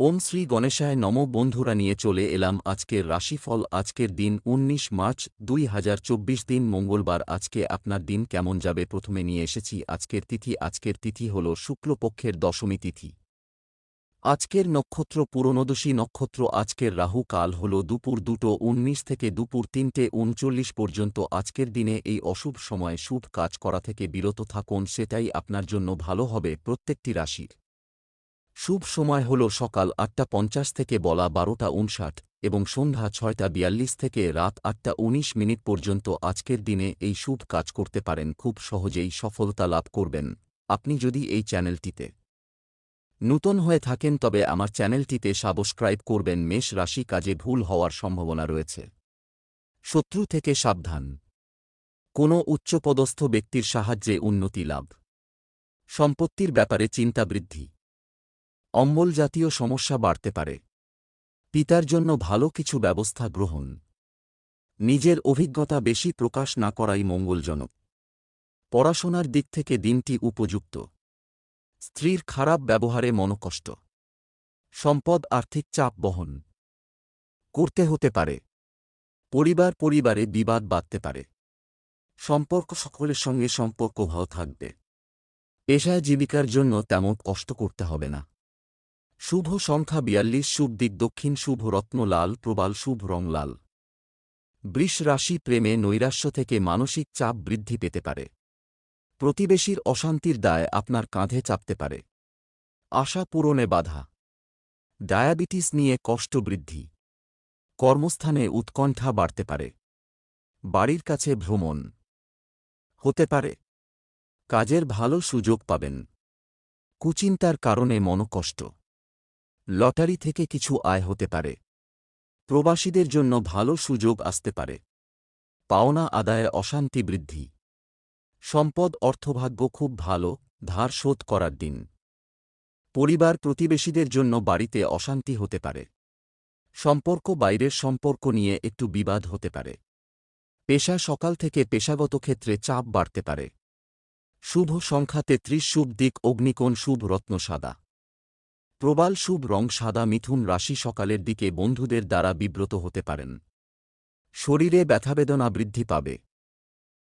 ওম শ্রী গণেশায় নম বন্ধুরা নিয়ে চলে এলাম আজকের রাশিফল, আজকের দিন ১৯ মার্চ দুই হাজার চব্বিশ দিন মঙ্গলবার। আজকে আপনার দিন কেমন যাবে? প্রথমে নিয়ে এসেছি আজকের তিথি। আজকের তিথি হল শুক্লপক্ষের দশমী তিথি। আজকের নক্ষত্র পুরনোদশী নক্ষত্র। আজকের রাহু কাল হল দুপুর দুটো উনিশ থেকে দুপুর তিনটে উনচল্লিশ পর্যন্ত। আজকের দিনে এই অশুভ সময়ে শুভ কাজ করা থেকে বিরত থাকুন, সেটাই আপনার জন্য ভালো হবে প্রত্যেকটি রাশির। শুভ সময় হল সকাল আটটা পঞ্চাশ থেকে বলা বারোটা উনষাট এবং সন্ধ্যা ছয়টা বিয়াল্লিশ থেকে রাত আটটা উনিশ মিনিট পর্যন্ত আজকের দিনে এই শুভ কাজ করতে পারেন, খুব সহজেই সফলতা লাভ করবেন। আপনি যদি এই চ্যানেলটিতে নূতন হয়ে থাকেন, তবে আমার চ্যানেলটিতে সাবস্ক্রাইব করবেন, মেষ রাশি কাজে ভুল হওয়ার সম্ভাবনা রয়েছে। শত্রু থেকে সাবধান। কোনো উচ্চপদস্থ ব্যক্তির সাহায্যে উন্নতি লাভ। সম্পত্তির ব্যাপারে চিন্তা বৃদ্ধি। অম্বল জাতীয় সমস্যা বাড়তে পারে। পিতার জন্য ভালো কিছু ব্যবস্থা গ্রহণ। নিজের অভিজ্ঞতা বেশি প্রকাশ না করাই মঙ্গলজনক। পড়াশোনার দিক থেকে দিনটি উপযুক্ত। স্ত্রীর খারাপ ব্যবহারে মনকষ্ট। সম্পদ আর্থিক চাপ বহন। করতে হতে পারে। পরিবার পরিবারে বিবাদ বাঁধতে পারে। সম্পর্ক সকলের সঙ্গে সম্পর্ক ভালো থাকবে। পেশায় জীবিকার জন্য তেমন কষ্ট করতে হবে না। শুভ সংখ্যা বিয়াল্লিশ, শুভ দিক দক্ষিণ, শুভ রত্ন লাল, প্রবাল, শুভ রং লাল। বৃষ রাশি প্রেমে নৈরাশ্য থেকে মানসিক চাপ বৃদ্ধি পেতে পারে। প্রতিবেশীর অশান্তির দায় আপনার কাঁধে চাপতে পারে। আশা পূরণে বাধা। ডায়াবেটিস নিয়ে কষ্ট বৃদ্ধি। কর্মস্থানে উৎকণ্ঠা বাড়তে পারে। বাড়ির কাছে ভ্রমণ হতে পারে। কাজের ভালো সুযোগ পাবেন। কুচিন্তার কারণে মনকষ্ট। লটারি থেকে কিছু আয় হতে পারে। প্রবাসীদের জন্য ভালো সুযোগ আসতে পারে। পাওনা আদায়ে অশান্তি বৃদ্ধি। সম্পদ অর্থভাগ্য খুব ভালো, ধার শোধ করার দিন। পরিবার প্রতিবেশীদের জন্য বাড়িতে অশান্তি হতে পারে। সম্পর্ক বাইরের সম্পর্ক নিয়ে একটু বিবাদ হতে পারে। পেশা সকাল থেকে পেশাগত ক্ষেত্রে চাপ বাড়তে পারে। শুভ সংখ্যা তেত্রিশ, শুভ দিক, অগ্নিকোণ, শুভ রত্ন, সাদা। প্রবাল শুভ রং সাদা মিথুন রাশি সকালের দিকে বন্ধুদের দ্বারা বিব্রত হতে পারেন। শরীরে ব্যথাবেদনা বৃদ্ধি পাবে।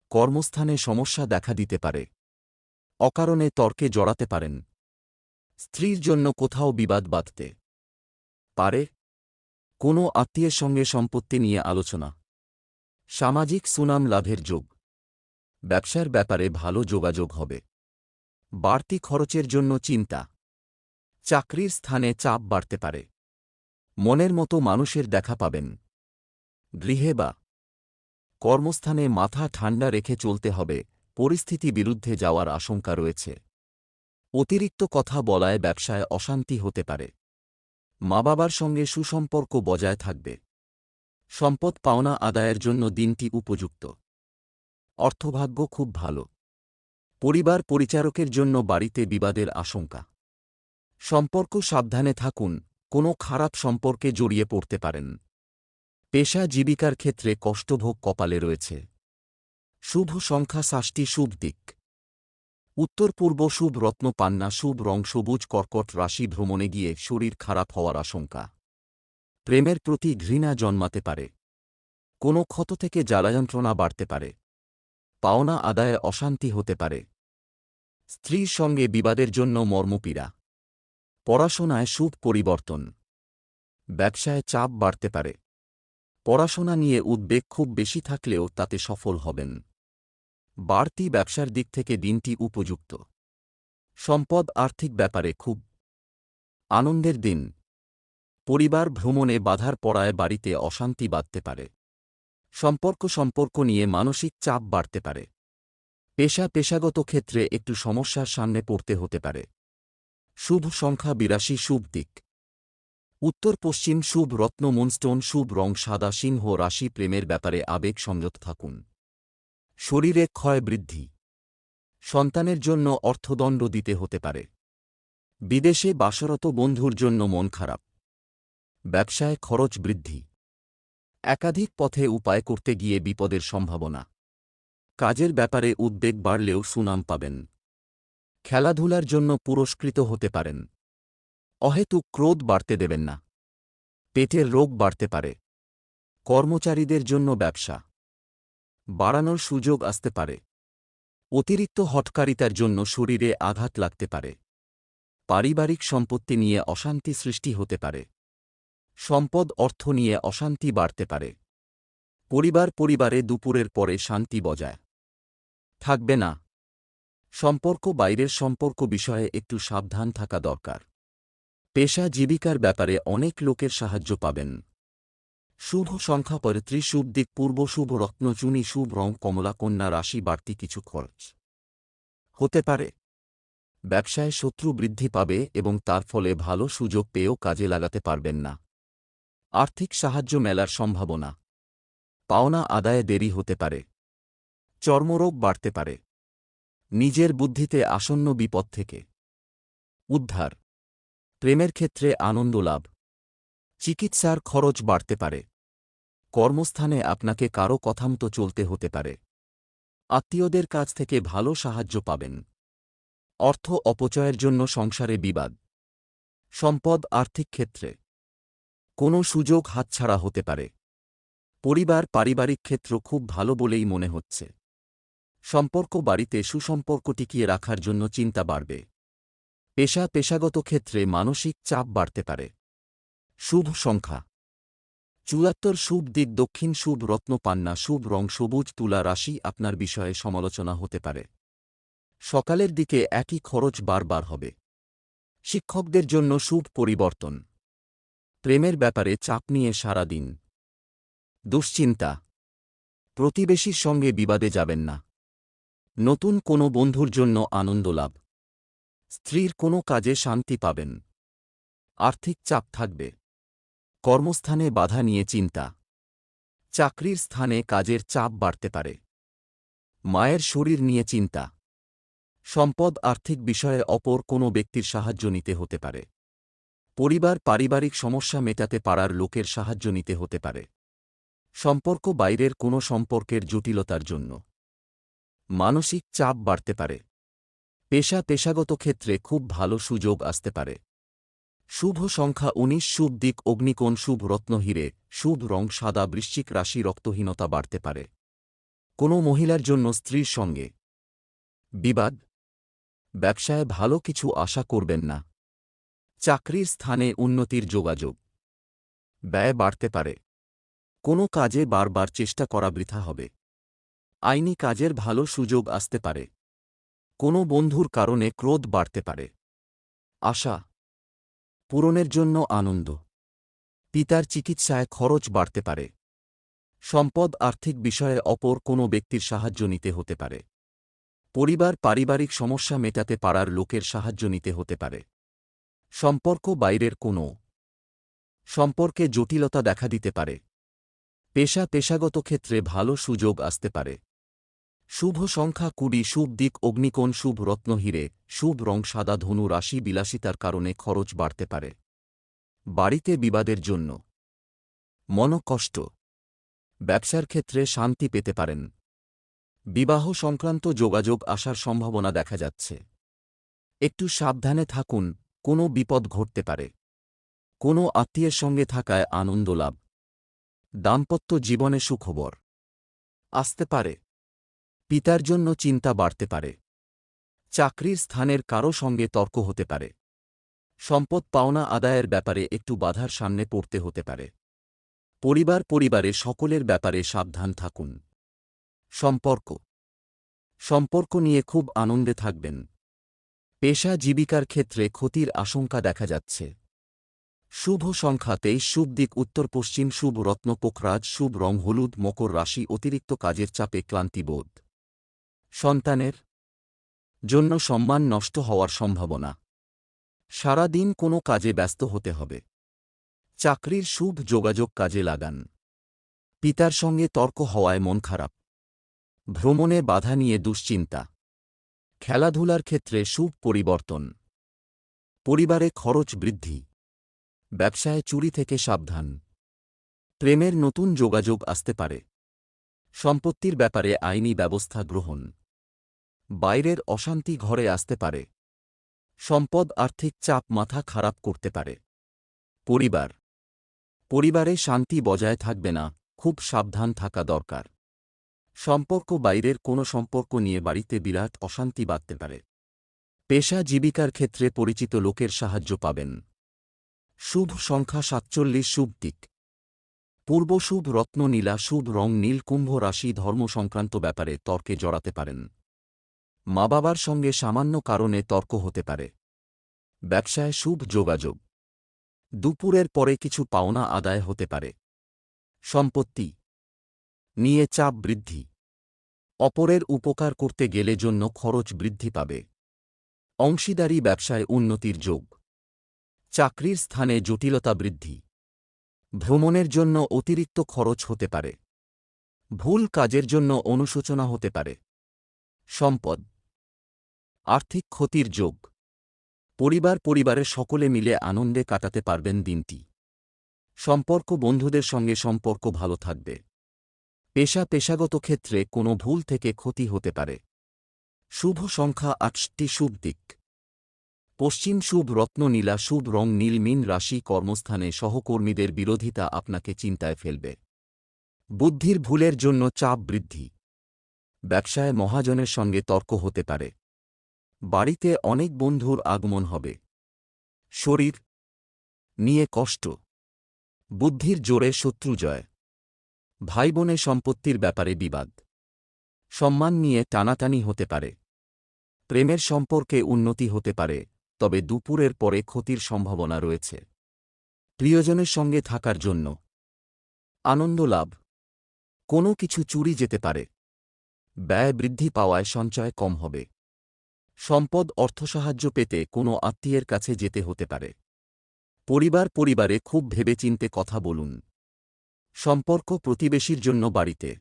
কর্মস্থানে সমস্যা দেখা দিতে পারে। অকারণে তর্কে জড়াতে পারেন। স্ত্রীর জন্য কোথাও বিবাদ বাঁধতে পারে। কোনো আত্মীয়ের সঙ্গে সম্পত্তি নিয়ে আলোচনা। সামাজিক সুনাম লাভের যোগ। ব্যবসার ব্যাপারে ভালো যোগাযোগ হবে। বাড়তি খরচের জন্য চিন্তা। চাকরির স্থানে চাপ বাড়তে পারে। মনের মতো মানুষের দেখা পাবেন। গৃহে বা কর্মস্থানে মাথা ঠান্ডা রেখে চলতে হবে, পরিস্থিতি বিরুদ্ধে যাওয়ার আশঙ্কা রয়েছে। অতিরিক্ত কথা বলায় ব্যবসায় অশান্তি হতে পারে। মা বাবার সঙ্গে সুসম্পর্ক বজায় থাকবে। সম্পদ পাওনা আদায়ের জন্য দিনটি উপযুক্ত। অর্থভাগ্য খুব ভালো। পরিবার পরিচারকের জন্য বাড়িতে বিবাদের আশঙ্কা। সম্পর্ক সাবধানে থাকুন, কোনো খারাপ সম্পর্কে জড়িয়ে পড়তে পারেন। পেশা জীবিকার ক্ষেত্রে কষ্টভোগ কপালে রয়েছে। শুভ সংখ্যা ষাষ্টি শুভ দিক। উত্তর পূর্ব শুভ রত্ন পান্না, শুভ রং সবুজ, কর্কট রাশি ভ্রমণে গিয়ে শরীর খারাপ হওয়ার আশঙ্কা। প্রেমের প্রতি ঘৃণা জন্মাতে পারে। কোনো ক্ষত থেকে জ্বালাযন্ত্রণা বাড়তে পারে। পাওনা আদায়ে অশান্তি হতে পারে। স্ত্রীর সঙ্গে বিবাদের জন্য মর্মপীড়া। পড়াশোনায় সুখ পরিবর্তন। ব্যবসায় চাপ বাড়তে পারে। পড়াশোনা নিয়ে উদ্বেগ খুব বেশি থাকলেও তাতে সফল হবেন। বাড়তি ব্যবসার দিক থেকে দিনটি উপযুক্ত। সম্পদ আর্থিক ব্যাপারে খুব আনন্দের দিন। পরিবার ভ্রমণে বাধার পড়ায় বাড়িতে অশান্তি বাঁধতে পারে। সম্পর্ক সম্পর্ক নিয়ে মানসিক চাপ বাড়তে পারে। পেশা পেশাগত ক্ষেত্রে একটু সমস্যার সামনে পড়তে হতে পারে। শুভ সংখ্যা বিরাশি শুভ দিক। উত্তর পশ্চিম শুভ রত্ন মুনস্টোন শুভ রং সাদা সিংহ রাশি প্রেমের ব্যাপারে আবেগ সংযত থাকুন। শরীরে ক্ষয় বৃদ্ধি। সন্তানের জন্য অর্থদণ্ড দিতে হতে পারে। বিদেশে বাসরত বন্ধুর জন্য মন খারাপ। ব্যবসায় খরচ বৃদ্ধি। একাধিক পথে উপায় করতে গিয়ে বিপদের সম্ভাবনা। কাজের ব্যাপারে উদ্বেগ বাড়লেও সুনাম পাবেন। খেলাধুলার জন্য পুরস্কৃত হতে পারেন। অহেতুক ক্রোধ বাড়তে দেবেন না। পেটের রোগ বাড়তে পারে। কর্মচারীদের জন্য ব্যবসা। বাড়ানোর সুযোগ আসতে পারে। অতিরিক্ত হটকারিতার জন্য শরীরে আঘাত লাগতে পারে। পারিবারিক সম্পত্তি নিয়ে অশান্তি সৃষ্টি হতে পারে। সম্পদ অর্থ নিয়ে অশান্তি বাড়তে পারে। পরিবার পরিবারে দুপুরের পরে শান্তি বজায়। থাকবে না। সম্পর্ক বাইরের সম্পর্ক বিষয়ে একটু সাবধান থাকা দরকার। পেশা জীবিকার ব্যাপারে অনেক লোকের সাহায্য পাবেন। শুভ সংখ্যা পঁয়ত্রিশ শুভ দিক পূর্ব, শুভ রত্নচুনি শুভ রং, কমলা, কন্যা, রাশি, বাড়তি কিছু খরচ। হতে পারে। ব্যবসায় শত্রু বৃদ্ধি পাবে এবং তার ফলে ভালো সুযোগ পেয়েও কাজে লাগাতে পারবেন না। আর্থিক সাহায্য মেলার সম্ভাবনা। পাওনা আদায়ে দেরি হতে পারে। চর্মরোগ বাড়তে পারে। নিজের বুদ্ধিতে আসন্ন বিপদ থেকে। উদ্ধার। প্রেমের ক্ষেত্রে আনন্দ লাভ। চিকিৎসার খরচ বাড়তে পারে। কর্মস্থানে আপনাকে কারও কথামতো চলতে হতে পারে। আত্মীয়দের কাছ থেকে ভালো সাহায্য পাবেন। অর্থ অপচয়ের জন্য সংসারে বিবাদ। সম্পদ আর্থিক ক্ষেত্রে। কোনো সুযোগ হাতছাড়া হতে পারে। পরিবার পারিবারিক ক্ষেত্র খুব ভালো বলেই মনে হচ্ছে। সম্পর্ক বাড়িতে সুসম্পর্ক টিকিয়ে রাখার জন্য চিন্তা বাড়বে। পেশা পেশাগত ক্ষেত্রে মানসিক চাপ বাড়তে পারে। শুভ সংখ্যা। চুয়াত্তর শুভ দিক, দক্ষিণ শুভ রত্ন পান্না, শুভ রং সবুজ, তুলা রাশি আপনার বিষয়ে সমালোচনা হতে পারে। সকালের দিকে একই খরচ বারবার হবে। শিক্ষকদের জন্য শুভ পরিবর্তন। প্রেমের ব্যাপারে চাপ নিয়ে সারা দিন দুশ্চিন্তা। প্রতিবেশীর সঙ্গে বিবাদে যাবেন না। নতুন কোনো বন্ধুর জন্য আনন্দ লাভ। স্ত্রীর কোনো কাজে শান্তি পাবেন। আর্থিক চাপ থাকবে। কর্মস্থানে বাধা নিয়ে চিন্তা। চাকরির স্থানে কাজের চাপ বাড়তে পারে। মায়ের শরীর নিয়ে চিন্তা। সম্পদ আর্থিক বিষয়ে অপর কোনো ব্যক্তির সাহায্য নিতে হতে পারে। পরিবার পারিবারিক সমস্যা মেটাতে পারার লোকের সাহায্য নিতে হতে পারে। সম্পর্ক বাইরের কোনো সম্পর্কের জটিলতার জন্য। মানসিক চাপ বাড়তে পারে। পেশা পেশাগত ক্ষেত্রে খুব ভালো সুযোগ আসতে পারে। শুভ সংখ্যা উনিশ, শুভ দিক অগ্নিকোণ, শুভ রত্নহীরে শুভ রং সাদা, বৃশ্চিক রাশি রক্তহীনতা বাড়তে পারে। কোনো মহিলার জন্য স্ত্রীর সঙ্গে। বিবাদ। ব্যবসায় ভালো কিছু আশা করবেন না। চাকরির স্থানে উন্নতির যোগাযোগ। ব্যয় বাড়তে পারে। কোনো কাজে বারবার চেষ্টা করা বৃথা হবে। আইনি কাজের ভালো সুযোগ আসতে পারে। কোনো বন্ধুর কারণে ক্রোধ বাড়তে পারে। আশা পূরণের জন্য আনন্দ। পিতার চিকিৎসায় খরচ বাড়তে পারে। সম্পদ আর্থিক বিষয়ে অপর কোনো ব্যক্তির সাহায্য নিতে হতে পারে। পরিবার পারিবারিক সমস্যা মেটাতে পারার লোকের সাহায্য নিতে হতে পারে। সম্পর্ক বাইরের কোনো সম্পর্কে জটিলতা দেখা দিতে পারে। পেশা পেশাগত ক্ষেত্রে ভালো সুযোগ আসতে পারে। শুভ সংখ্যা কুড়ি, শুভ দিক অগ্নিকোণ, শুভ রত্ন রত্নহীরে শুভ রং সাদা, ধনু রাশি বিলাসিতার কারণে খরচ বাড়তে পারে। বাড়িতে বিবাদের জন্য। মনকষ্ট। ব্যবসার ক্ষেত্রে শান্তি পেতে পারেন। বিবাহ সংক্রান্ত যোগাযোগ আসার সম্ভাবনা দেখা যাচ্ছে। একটু সাবধানে থাকুন, কোনো বিপদ ঘটতে পারে। কোনো আত্মীয়ের সঙ্গে থাকায় আনন্দ লাভ। দাম্পত্য জীবনে সুখবর। আসতে পারে। পিতার জন্য চিন্তা বাড়তে পারে। চাকরির স্থানের কারও সঙ্গে তর্ক হতে পারে। সম্পদ পাওনা আদায়ের ব্যাপারে একটু বাধার সামনে পড়তে হতে পারে। পরিবার পরিবারে সকলের ব্যাপারে সাবধান থাকুন। সম্পর্ক। সম্পর্ক নিয়ে খুব আনন্দে থাকবেন। পেশা জীবিকার ক্ষেত্রে ক্ষতির আশঙ্কা দেখা যাচ্ছে। শুভ সংখ্যা তেইশ শুভ দিক উত্তর পশ্চিম শুভ রত্ন পোখরাজ শুভ রং হলুদ মকর রাশি অতিরিক্ত কাজের চাপে ক্লান্তিবোধ। সন্তানের জন্য সম্মান নষ্ট হওয়ার সম্ভাবনা। সারা দিন কোনো কাজে ব্যস্ত হতে হবে। চাকরির শুভ যোগাযোগ কাজে লাগান। পিতার সঙ্গে তর্ক হওয়ায় মন খারাপ। ভ্রমণে বাধা নিয়ে দুশ্চিন্তা। খেলাধুলার ক্ষেত্রে শুভ পরিবর্তন। পরিবারে খরচ বৃদ্ধি। ব্যবসায় চুরি থেকে সাবধান। প্রেমের নতুন যোগাযোগ আসতে পারে। সম্পত্তির ব্যাপারে আইনি ব্যবস্থা গ্রহণ। বাইরের অশান্তি ঘরে আসতে পারে। সম্পদ আর্থিক চাপ মাথা খারাপ করতে পারে। পরিবার। পরিবারে শান্তি বজায় থাকবে না, খুব সাবধান থাকা দরকার। সম্পর্ক বাইরের কোনো সম্পর্ক নিয়ে বাড়িতে বিরাট অশান্তি বাঁধতে পারে। পেশা জীবিকার ক্ষেত্রে পরিচিত লোকের সাহায্য পাবেন। শুভ সংখ্যা সাতচল্লিশ, শুভ দিক। পূর্ব শুভ রত্ন নীলা, শুভ রং নীল, কুম্ভ রাশি ধর্ম সংক্রান্ত ব্যাপারে তর্কে জড়াতে পারেন। মা বাবার সঙ্গে সামান্য কারণে তর্ক হতে পারে। ব্যবসায় শুভ যোগাযোগ। দুপুরের পরে কিছু পাওনা আদায় হতে পারে। সম্পত্তি। নিয়ে চাপ বৃদ্ধি। অপরের উপকার করতে গেলে জন্য খরচ বৃদ্ধি পাবে। অংশীদারি ব্যবসায় উন্নতির যোগ। চাকরির স্থানে জটিলতা বৃদ্ধি। ভ্রমণের জন্য অতিরিক্ত খরচ হতে পারে। ভুল কাজের জন্য অনুশোচনা হতে পারে। সম্পদ। আর্থিক ক্ষতির যোগ। পরিবার পরিবারের সকলে মিলে আনন্দে কাটাতে পারবেন দিনটি। সম্পর্ক বন্ধুদের সঙ্গে সম্পর্ক ভালো থাকবে। পেশা পেশাগত ক্ষেত্রে কোনো ভুল থেকে ক্ষতি হতে পারে। শুভ সংখ্যা আটটি শুভ দিক। পশ্চিম শুভ রত্ন নীলা শুভ রং নীল মিন রাশি কর্মস্থানে সহকর্মীদের বিরোধিতা আপনাকে চিন্তায় ফেলবে। বুদ্ধির ভুলের জন্য চাপ বৃদ্ধি। ব্যবসায় মহাজনের সঙ্গে তর্ক হতে পারে। বাড়িতে অনেক বন্ধুর আগমন হবে। শরীর নিয়ে কষ্ট। বুদ্ধির জোরে শত্রু জয়। ভাই বোনে সম্পত্তির ব্যাপারে বিবাদ। সম্মান নিয়ে টানাটানি হতে পারে। প্রেমের সম্পর্কে উন্নতি হতে পারে, তবে দুপুরের পরে ক্ষতির সম্ভাবনা রয়েছে। প্রিয়জনের সঙ্গে থাকার জন্য আনন্দ লাভ। কোনো কিছু চুরি যেতে পারে। ব্যয় বৃদ্ধি পাওয়ায় সঞ্চয় কম হবে। সম্পদ অর্থসাহায্য পেতে কোনো আত্মীয়ের কাছে যেতে হতে পারে। পরিবার পরিবারে খুব ভেবেচিন্তে কথা বলুন। সম্পর্ক প্রতিবেশীর জন্য বাড়িতে।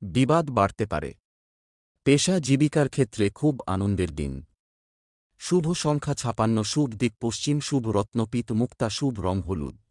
বিবাদ বাড়তে পারে। পেশা জীবিকার ক্ষেত্রে খুব আনন্দের দিন। শুভ সংখ্যা ছাপান্ন, শুভ দিক পশ্চিম, শুভ রত্নপিত মুক্তা, শুভ রং হলুদ।